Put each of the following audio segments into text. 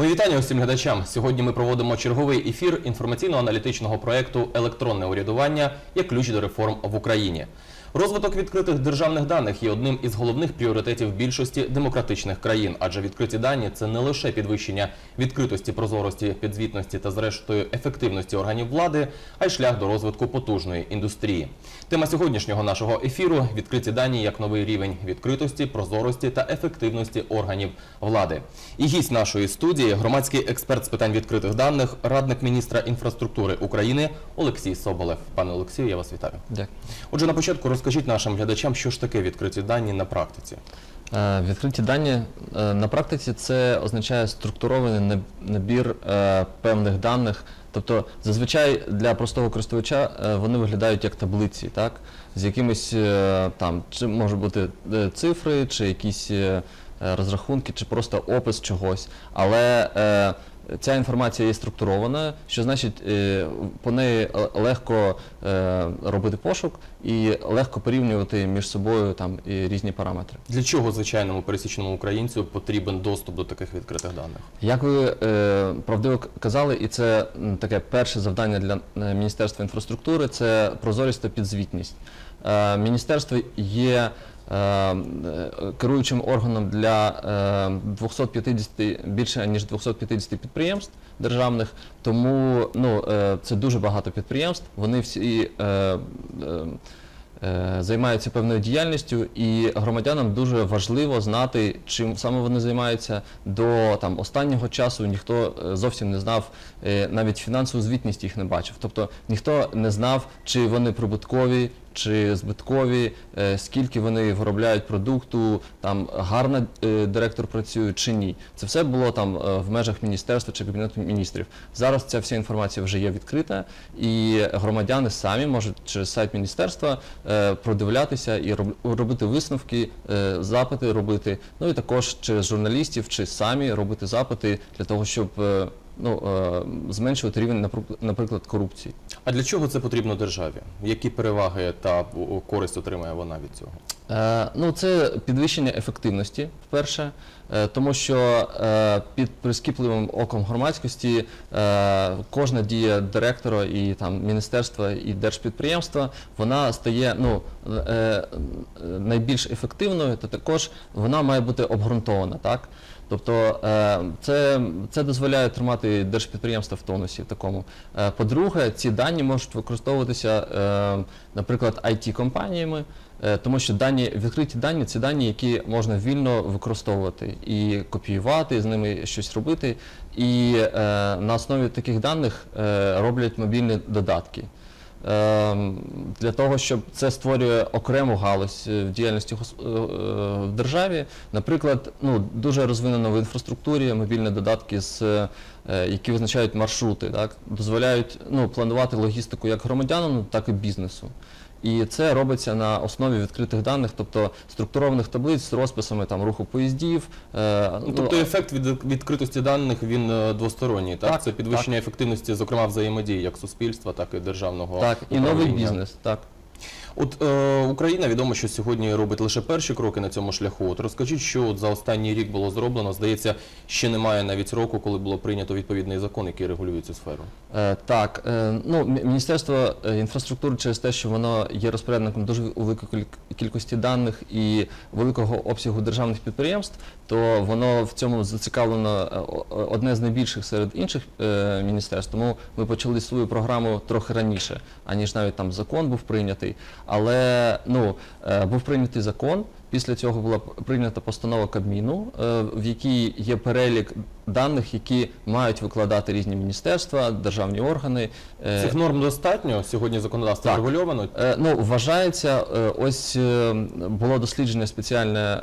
Мої вітання усім глядачам. Сьогодні ми проводимо черговий ефір інформаційно-аналітичного проєкту Електронне урядування як ключ до реформ в Україні. Розвиток відкритих державних даних є одним із головних пріоритетів більшості демократичних країн, адже відкриті дані це не лише підвищення відкритості, прозорості, підзвітності та, зрештою, ефективності органів влади, а й шлях до розвитку потужної індустрії. Тема сьогоднішнього нашого ефіру відкриті дані як новий рівень відкритості, прозорості та ефективності органів влади. І гість нашої студії, громадський експерт з питань відкритих даних, радник міністра інфраструктури України Олексій Соболев. Пане Олексію, я вас вітаю. Дякую. Отже, на початку розкажіть нашим глядачам, що ж таке відкриті дані на практиці. Е, Відкриті дані е, на практиці це означає структурований наб- набір е, певних даних. Тобто, зазвичай для простого користувача е, вони виглядають як таблиці, так? З якимись е, там, чи може бути е, цифри, чи якісь розрахунки, чи просто опис чогось. Але Ця інформація є структурованою, що значить е, по неї легко е, робити пошук і легко порівнювати між собою там і різні параметри. Для чого звичайному пересічному українцю потрібен доступ до таких відкритих даних? Як ви е, правдиво казали, і це таке перше завдання для Міністерства інфраструктури це прозорість та підзвітність. Міністерство є керуючим органом для е, 250, більше ніж 250 підприємств державних, тому ну, е, це дуже багато підприємств. Вони всі е, е, е, займаються певною діяльністю, і громадянам дуже важливо знати, чим саме вони займаються. До там останнього часу ніхто е, зовсім не знав, е, навіть фінансову звітність їх не бачив. Тобто ніхто не знав, чи вони прибуткові. Чи збиткові, е, скільки вони виробляють продукту, там гарно е, директор працює чи ні. Це все було там е, в межах міністерства чи кабінету міністрів. Зараз ця вся інформація вже є відкрита, і громадяни самі можуть через сайт міністерства продивлятися і роб- робити висновки, запити робити. Ну і також через журналістів чи самі робити запити для того, щоб ну, е, зменшувати рівень, напру- наприклад, корупції. А для чого це потрібно державі? Які переваги та о, користь отримає вона від цього? Е, Ну, це підвищення ефективності, вперше, е, тому що е, під прискіпливим оком громадськості е, кожна дія директора і там міністерства і держпідприємства вона стає ну, е, е, найбільш ефективною, та також вона має бути обґрунтована. Так? Тобто е, це, це дозволяє тримати держпідприємства в тонусі такому. Е, По-друге, ці дані можуть використовуватися, е, наприклад, IT-компаніями, е, тому що дані, відкриті дані це дані, які можна вільно використовувати і копіювати, і з ними щось робити. І на основі таких даних роблять мобільні додатки. Ем, Для того, щоб це створює окрему галузь е, в діяльності е, е, в державі. Наприклад, ну, дуже розвинено в інфраструктурі мобільні додатки, з, які визначають маршрути, так, дозволяють ну, планувати логістику як громадянину, так і бізнесу. І це робиться на основі відкритих даних, тобто структурованих таблиць з розписами там, руху поїздів. е, Ну, тобто ефект від відкритості даних він е, двосторонній, так? Так, Це підвищення ефективності, зокрема взаємодії як суспільства, так і державного так, і новий бізнес. Так. От е, Україна відомо, що сьогодні робить лише перші кроки на цьому шляху. От розкажіть, що от за останній рік було зроблено. Здається, ще немає навіть року, коли було прийнято відповідний закон, який регулює цю сферу. Е, Так, е, ну Міністерство е, інфраструктури через те, що воно є розпорядником дуже великої кількості даних і великого обсягу державних підприємств, то воно в цьому зацікавлено е, о- одне з найбільших серед інших е, міністерств. Тому ми почали свою програму трохи раніше, аніж навіть там закон був прийнятий. Але ну е, був прийнятий закон. Після цього була прийнята постанова Кабміну, е, в якій є перелік даних, які мають викладати різні міністерства, державні органи. Е, Цих норм достатньо сьогодні законодавство Так. регульовано. Е, Ну, вважається, ось було дослідження спеціальне,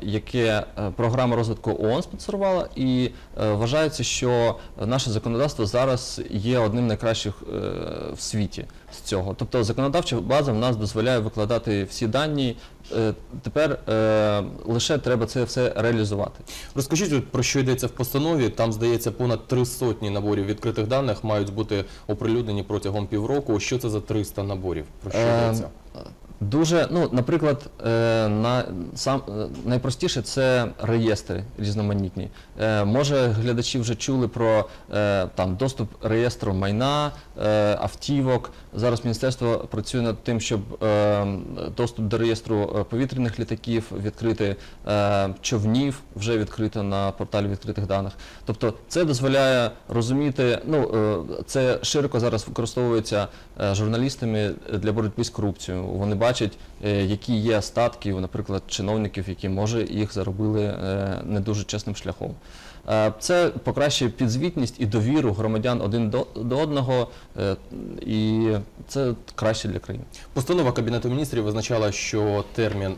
яке програма розвитку ООН спонсорувала, і вважається, що наше законодавство зараз є одним з найкращих в світі з цього. Тобто законодавча база в нас дозволяє викладати всі дані. Е, Тепер е, лише треба це все реалізувати. Розкажіть, от, про що йдеться в постанові. Там, здається, понад три сотні наборів відкритих даних мають бути оприлюднені протягом півроку. Що це за 300 наборів? Про що Е. Дуже, ну, наприклад, е, на, сам, е, найпростіше це реєстри різноманітні. Е, може, глядачі вже чули про е, там, доступ реєстру майна, е, автівок. Зараз міністерство працює над тим, щоб доступ до реєстру повітряних літаків відкрити, човнів вже відкрито на порталі відкритих даних. Тобто це дозволяє розуміти, ну це широко зараз використовується журналістами для боротьби з корупцією. Вони бачать, які є статки, наприклад, чиновників, які може їх заробили не дуже чесним шляхом. Е, Це покращує підзвітність і довіру громадян один до, одного, е, і це краще для країни. Постанова Кабінету міністрів визначала, що термін е,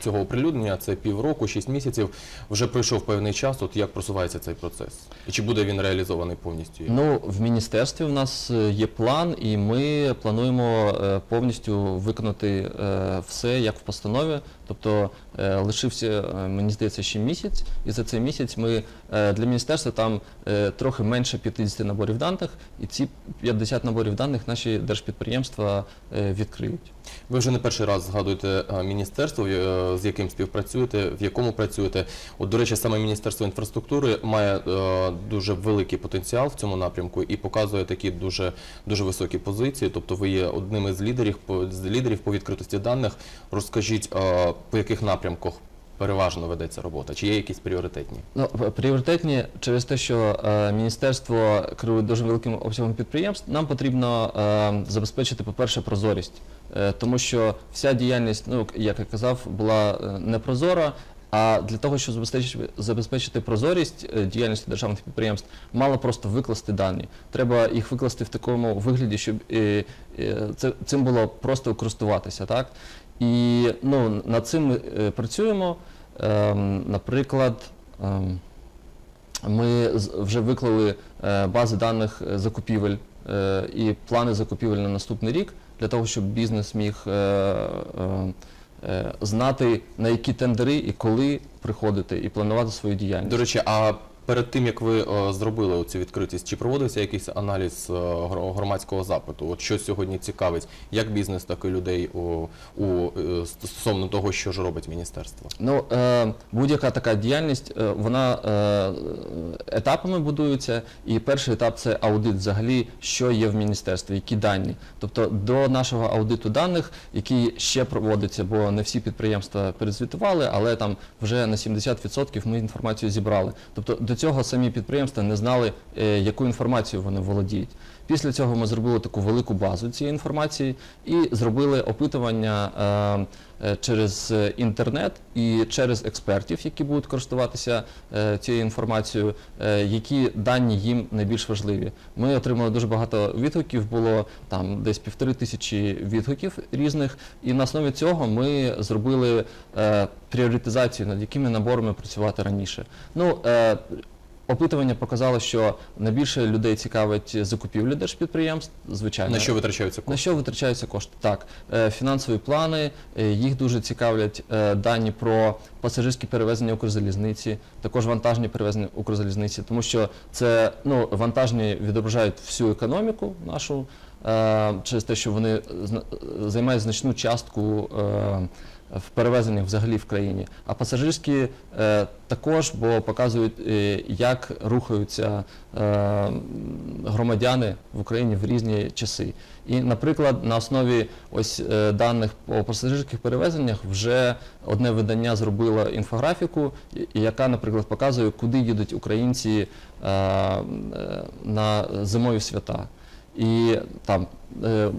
цього оприлюднення це півроку, 6 місяців. Вже пройшов певний час. От як просувається цей процес? І чи буде він реалізований повністю? Ну, в міністерстві в нас є план, і ми плануємо повністю виконати все як в постанові. Тобто лишився, мені здається, ще місяць, і за цей місяць ми для міністерства там е, трохи менше 50 наборів даних, і ці 50 наборів даних наші держпідприємства е, відкриють. Ви вже не перший раз згадуєте е, міністерство, е, з яким співпрацюєте, в якому працюєте. От, до речі, саме Міністерство інфраструктури має е, дуже великий потенціал в цьому напрямку і показує такі дуже, дуже високі позиції. Тобто ви є одним із лідерів з лідерів по відкритості даних. Розкажіть, е, по яких напрямках переважно ведеться робота? Чи є якісь пріоритетні? Ну, пріоритетні через те, що е, міністерство керує дуже великим обсягом підприємств, нам потрібно е, забезпечити, по-перше, прозорість, е, тому що вся діяльність, ну як я казав, була е, непрозора. А для того, щоб забезпечити, забезпечити прозорість е, діяльності державних підприємств, мало просто викласти дані. Треба їх викласти в такому вигляді, щоб е, це, цим було просто користуватися. Так? І ну, над цим е, працюємо. Ем, наприклад, ем, ми вже виклали е, бази даних закупівель е, і плани закупівель на наступний рік для того, щоб бізнес міг знати, на які тендери і коли приходити, і планувати свою діяльність. До речі, а перед тим як ви е, зробили цю відкритість, чи проводився якийсь аналіз е, громадського запиту? От що сьогодні цікавить, як бізнес, так і людей е, стосовно того, що ж робить міністерство? Ну, будь-яка така діяльність, вона етапами будується. І перший етап це аудит взагалі, що є в міністерстві, які дані. Тобто до нашого аудиту даних, який ще проводиться, бо не всі підприємства перезвітували, але там вже на 70% ми інформацію зібрали. Тобто до цього самі підприємства не знали, е, яку інформацію вони володіють. Після цього ми зробили таку велику базу цієї інформації і зробили опитування е, через е, інтернет і через експертів, які будуть користуватися е, цією інформацією, е, які дані їм найбільш важливі. Ми отримали дуже багато відгуків, було там десь півтори тисячі відгуків різних, і на основі цього ми зробили е, пріоритизацію, над якими наборами працювати раніше. Ну, е, Опитування показало, що найбільше людей цікавить закупівлі держпідприємств, звичайно. На що витрачаються На що витрачаються кошти? Так, е, фінансові плани, е, їх дуже цікавлять е, дані про пасажирські перевезення Укрзалізниці, також вантажні перевезення Укрзалізниці, тому що це ну, вантажні відображають всю економіку нашу через те, що вони займають значну частку. Е, в перевезеннях взагалі в країні, а пасажирські е, також, бо показують, е, як рухаються е, громадяни в Україні в різні часи. І, наприклад, на основі ось е, даних по пасажирських перевезеннях вже одне видання зробило інфографіку, яка, наприклад, показує, куди їдуть українці е, е, на зимові свята. І там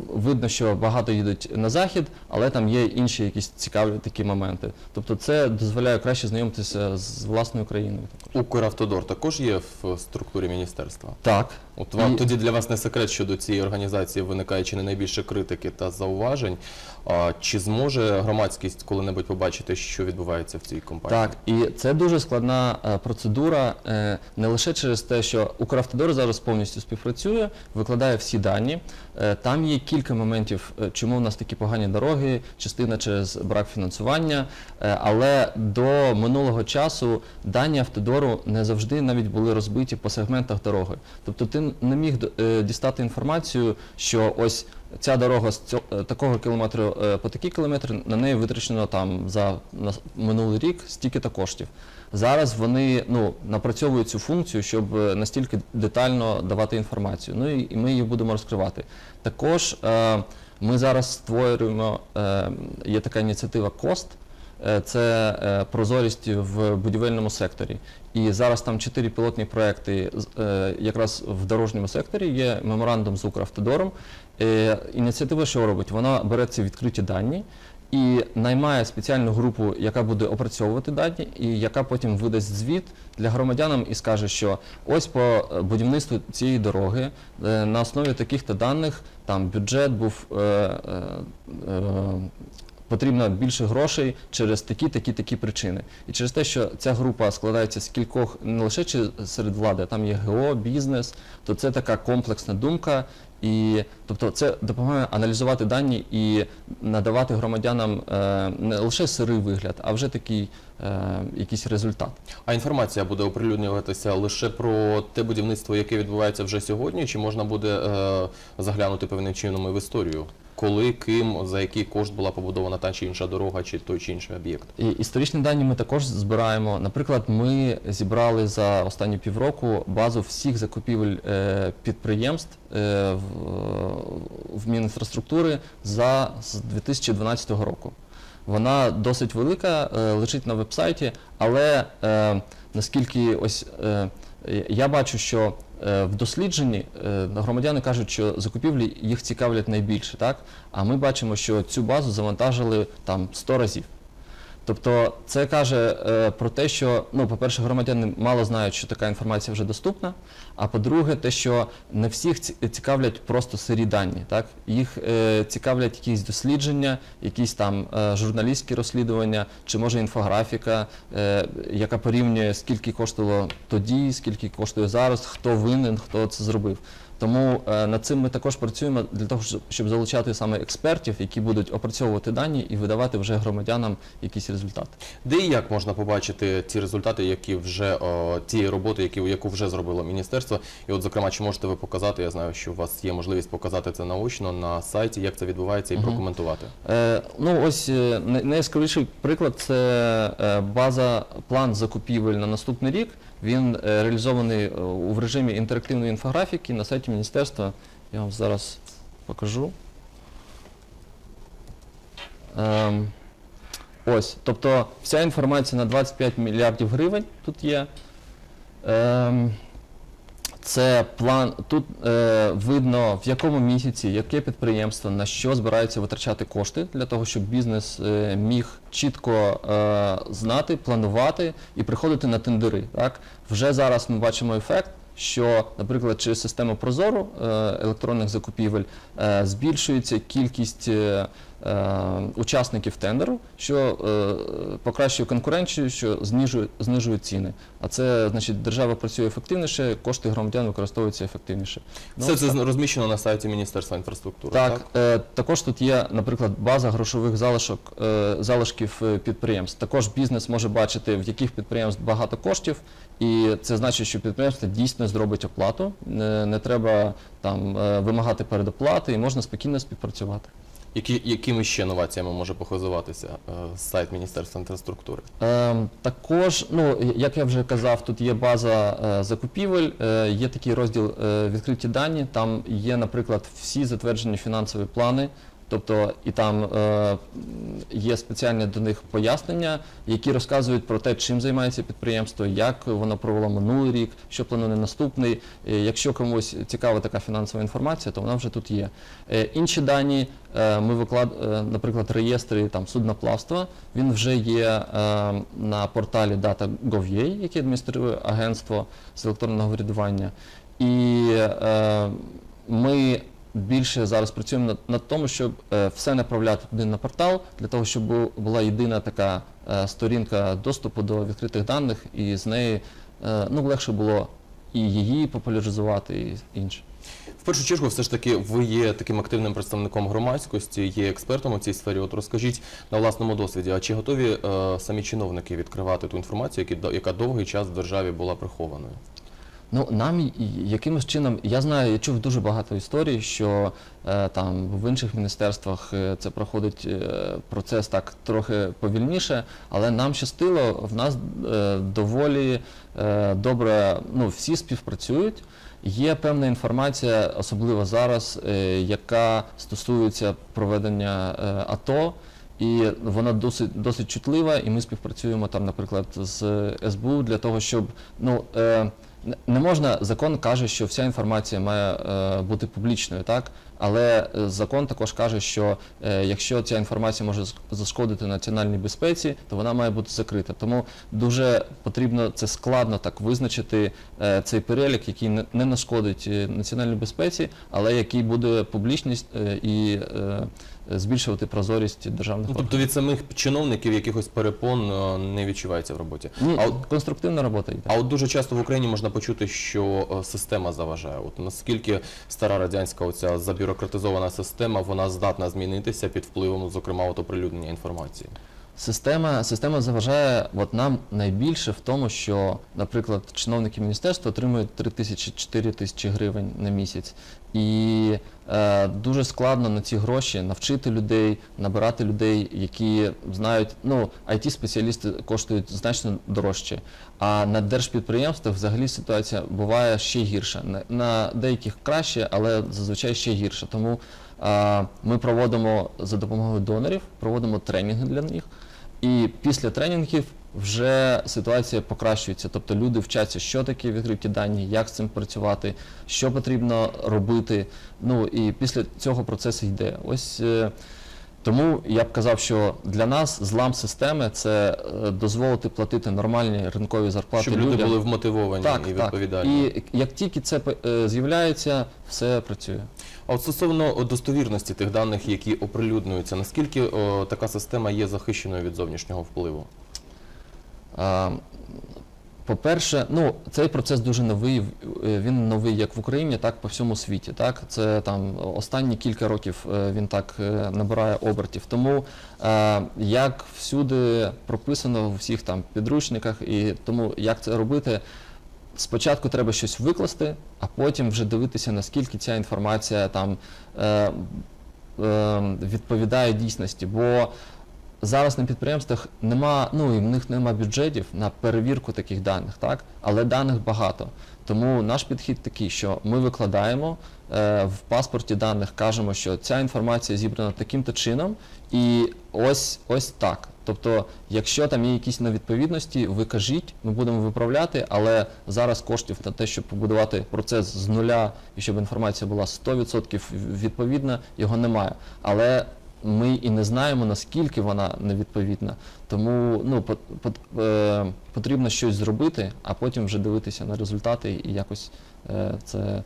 видно, що багато їдуть на захід, але там є інші якісь цікаві такі моменти. Тобто це дозволяє краще знайомитися з власною країною. Укравтодор також є в структурі міністерства. Так. От вам І- тоді для вас не секрет, що до цієї організації виникає чи не найбільше критики та зауважень. А, чи зможе громадськість коли-небудь побачити, що відбувається в цій компанії? Так, і це дуже складна е, процедура, е, не лише через те, що Укравтодор зараз повністю співпрацює, викладає всі дані. Е, Там є кілька моментів, е, чому в нас такі погані дороги, частина через брак фінансування. Е, Але до минулого часу дані автодору не завжди навіть були розбиті по сегментах дороги. Тобто ти не міг дістати інформацію, що ось ця дорога з цього, е, такого кілометру е, по такий кілометр, на неї витрачено там за минулий рік стільки-то коштів. Зараз вони ну, напрацьовують цю функцію, щоб е, настільки детально давати інформацію. Ну і, ми її будемо розкривати. Також е, ми зараз створюємо, е, є така ініціатива КОСТ, це прозорість в будівельному секторі. І зараз там чотири пілотні проекти якраз в дорожньому секторі. Є меморандум з Укравтодором. Е, Ініціатива що робить? Вона бере ці відкриті дані і наймає спеціальну групу, яка буде опрацьовувати дані, і яка потім видасть звіт для громадянам і скаже, що ось по будівництву цієї дороги е, на основі таких-то даних там бюджет був. е, Потрібно більше грошей через такі, такі, такі причини. І через те, що ця група складається з кількох не лише серед влади, а там є ГО, бізнес, то це така комплексна думка. І тобто це допомагає аналізувати дані і надавати громадянам е, не лише сирий вигляд, а вже такий е, якийсь результат. А інформація буде оприлюднюватися лише про те будівництво, яке відбувається вже сьогодні, чи можна буде е, заглянути певним чином і в історію? Коли, ким, за який кошт була побудована та чи інша дорога, чи той чи інший об'єкт? І історичні дані ми також збираємо. Наприклад, ми зібрали за останні півроку базу всіх закупівель е, підприємств е, в, Мінінфраструктури за з 2012 року. Вона досить велика, е, лежить на вебсайті, але наскільки ось я бачу, що в дослідженні е, громадяни кажуть, що закупівлі їх цікавлять найбільше, так? А ми бачимо, що цю базу завантажили там 100 разів. Тобто це каже е, про те, що ну, по-перше, громадяни мало знають, що така інформація вже доступна. А по-друге, те, що не всіх ці- цікавлять просто сирі дані. Так? Їх е, цікавлять якісь дослідження, якісь там е, журналістські розслідування, чи може інфографіка, е, яка порівнює, скільки коштувало тоді, скільки коштує зараз, хто винен, хто це зробив. Тому е, над цим ми також працюємо для того, щоб- залучати саме експертів, які будуть опрацьовувати дані і видавати вже громадянам якісь результати. Де і як можна побачити ті результати, які вже тієї роботи, які, яку вже зробило міністерство? І от, зокрема, чи можете ви показати? Я знаю, що у вас є можливість показати це наочно на сайті, як це відбувається, і Мгм. прокоментувати. Е, ну ось е, найяскравіший приклад це е, база план закупівель на наступний рік. Він реалізований у режимі інтерактивної інфографіки на сайті міністерства. Я вам зараз покажу. Ем, ось, тобто вся інформація на 25 мільярдів гривень тут є. Ем, це план. Тут е, видно, в якому місяці, яке підприємство на що збирається витрачати кошти для того, щоб бізнес е, міг чітко е, знати, планувати і приходити на тендери. Так вже зараз ми бачимо ефект. Що, наприклад, через систему Прозору е, електронних закупівель е, збільшується кількість е, учасників тендеру, що покращує конкуренцію, що знижує, знижує ціни. А це значить, держава працює ефективніше, кошти громадян використовуються ефективніше. Ну, Все це розміщено на сайті Міністерства інфраструктури. так, е, також тут є, наприклад, база грошових залишок, залишків підприємств. Також бізнес може бачити, в яких підприємств багато коштів, і це значить, що підприємство дійсно зробить оплату. Не, не треба там е, вимагати передоплати, і можна спокійно співпрацювати. Які, якими ще новаціями може похизуватися е, сайт Міністерства інфраструктури? Ем, також, ну як я вже казав, тут є база е, закупівель, е, є такий розділ е, відкриті дані. Там є, наприклад, всі затверджені фінансові плани. Тобто і там е, є спеціальне до них пояснення, які розказують про те, чим займається підприємство, як воно провело минулий рік, що планує наступний. Е, якщо комусь цікава така фінансова інформація, то вона вже тут є. Е, інші дані е, ми виклад, е, наприклад, реєстри там судноплавства. Він вже є е, на порталі Data.gov.ua, який адмініструє агентство з електронного врядування. І е, ми більше зараз працюємо над, над тому, щоб е, все направляти туди на портал, для того, щоб бу- була єдина така е, сторінка доступу до відкритих даних, і з неї е, ну, легше було і її популяризувати, і інше. В першу чергу, все ж таки, ви є таким активним представником громадськості, є експертом у цій сфері. От розкажіть на власному досвіді, а чи готові е, самі чиновники відкривати ту інформацію, які до- яка довгий час в державі була прихованою? Ну, нам якимось чином, я знаю, я чув дуже багато історій, що е, там в інших міністерствах е, це проходить е, процес так трохи повільніше, але нам щастило, в нас е, доволі е, добре, ну, всі співпрацюють. Є певна інформація, особливо зараз, е, яка стосується проведення е, АТО. І вона досить досить чутлива, і ми співпрацюємо там, наприклад, з СБУ для того, щоб ну е, не- можна. Закон каже, що вся інформація має е, бути публічною, так але е, закон також каже, що е, якщо ця інформація може зашкодити національній безпеці, то вона має бути закрита. Тому дуже потрібно це складно так визначити е, цей перелік, який не, нашкодить національній безпеці, але який буде публічність і збільшувати прозорість державних Ну, органів. тобто від самих чиновників якихось перепон не відчувається в роботі. Ні, А от конструктивна робота йде. А от дуже часто в Україні можна почути, що система заважає. От наскільки стара радянська оця забюрократизована система, вона здатна змінитися під впливом, зокрема, оприлюднення інформації. Система, система заважає от нам найбільше в тому, що, наприклад, чиновники міністерства отримують 3 тисячі 4 тисячі гривень на місяць. І е, дуже складно на ці гроші навчити людей, набирати людей, які знають, ну, it спеціалісти коштують значно дорожче. А на держпідприємствах взагалі ситуація буває ще гірша. На, на деяких краще, але зазвичай ще гірше. Тому е, ми проводимо за допомогою донорів, проводимо тренінги для них. І після тренінгів вже ситуація покращується. Тобто люди вчаться, що таке відкриті дані, як з цим працювати, що потрібно робити. Ну і після цього процесу йде. Ось е, тому я б казав, що для нас злам системи це е, дозволити платити нормальні ринкові зарплати Щоб люди людям. були вмотивовані так, і так. відповідальні. І як тільки це е, з'являється, все працює. А от стосовно достовірності тих даних, які оприлюднюються, наскільки о, така система є захищеною від зовнішнього впливу? По-перше, ну цей процес дуже новий. е, Він новий як в Україні, так по всьому світі. Так, це там останні кілька років е, він так е, набирає обертів. Тому як всюди прописано в всіх там підручниках, і тому як це робити. Спочатку треба щось викласти, а потім вже дивитися, наскільки ця інформація там е, е, відповідає дійсності. Бо зараз на підприємствах нема, ну і в них нема бюджетів на перевірку таких даних, так? Але даних багато. Тому наш підхід такий, що ми викладаємо е, в паспорті даних, кажемо, що ця інформація зібрана таким-то чином, і ось ось так. Тобто, якщо там є якісь невідповідності, ви кажіть, ми будемо виправляти, але зараз коштів на те, щоб побудувати процес з нуля і щоб інформація була 100% відповідна, його немає. Але ми і не знаємо, наскільки вона невідповідна. Тому ну, по- по- е, потрібно щось зробити, а потім вже дивитися на результати і якось е, це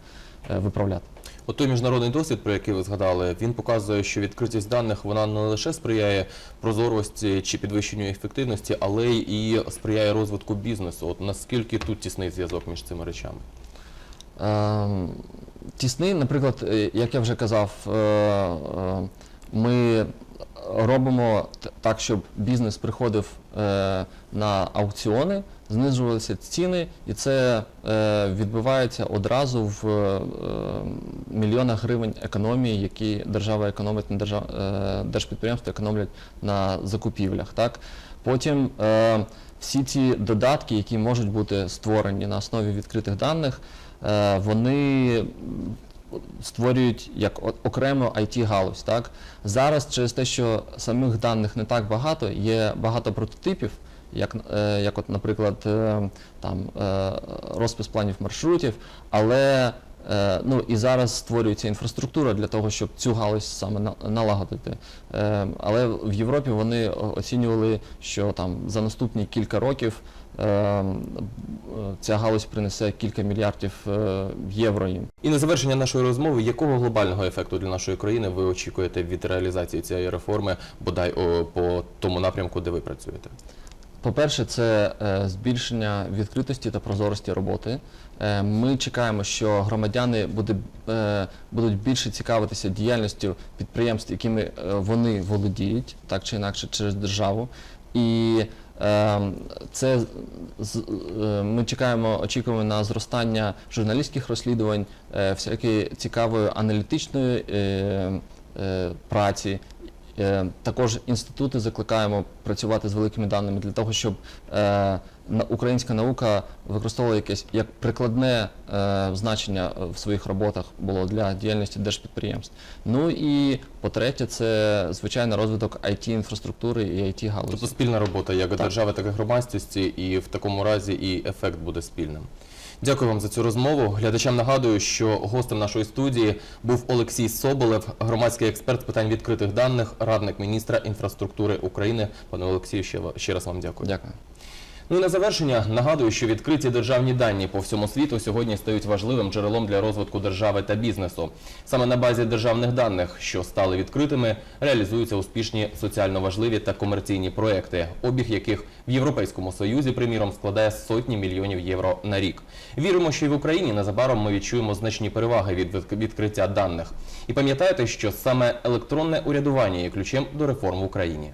е, виправляти. От той міжнародний досвід, про який ви згадали, він показує, що відкритість даних вона не лише сприяє прозорості чи підвищенню ефективності, але й сприяє розвитку бізнесу. От наскільки тут тісний зв'язок між цими речами? Ем, Тісний, наприклад, як я вже казав, ми робимо так, щоб бізнес приходив е, на аукціони, знижувалися ціни, і це е, відбувається одразу в е, мільйонах гривень економії, які держава економить на держав... е, держпідприємства економлять на закупівлях. Так? Потім е, всі ці додатки, які можуть бути створені на основі відкритих даних, е, вони створюють як окремо окрему IT-галузь. Так? Зараз через те, що самих даних не так багато, є багато прототипів, як, е, як от, наприклад, е, там, е, розпис планів маршрутів, але ну, і зараз створюється інфраструктура для того, щоб цю галузь саме на- налагодити. Е, але в Європі вони оцінювали, що там за наступні кілька років е, е, ця галузь принесе кілька мільярдів е, євро їм. І на завершення нашої розмови, якого глобального ефекту для нашої країни ви очікуєте від реалізації цієї реформи, бодай по тому напрямку, де ви працюєте? По-перше, це е, збільшення відкритості та прозорості роботи. Е, Ми чекаємо, що громадяни буде, е, будуть більше цікавитися діяльністю підприємств, якими вони володіють, так чи інакше через державу. І Це з- ми чекаємо, очікуємо на зростання журналістських розслідувань, всякої цікавої аналітичної праці. Е, Також інститути закликаємо працювати з великими даними для того, щоб е, українська наука використовувала якесь як прикладне е, значення в своїх роботах було для діяльності держпідприємств. Ну і по-третє, це звичайно розвиток it інфраструктури і it галузі. Тобто спільна робота як держави, так і громадськості, і в такому разі і ефект буде спільним. Дякую вам за цю розмову. Глядачам нагадую, що гостем нашої студії був Олексій Соболев, громадський експерт з питань відкритих даних, радник міністра інфраструктури України. Пане Олексію, ще, раз вам дякую. Дякую. Ну і на завершення нагадую, що відкриті державні дані по всьому світу сьогодні стають важливим джерелом для розвитку держави та бізнесу. Саме на базі державних даних, що стали відкритими, реалізуються успішні соціально важливі та комерційні проекти, обіг яких в Європейському Союзі, приміром, складає сотні мільйонів євро на рік. Віримо, що і в Україні незабаром ми відчуємо значні переваги від від- відкриття даних. І пам'ятайте, що саме електронне урядування є ключем до реформ в Україні.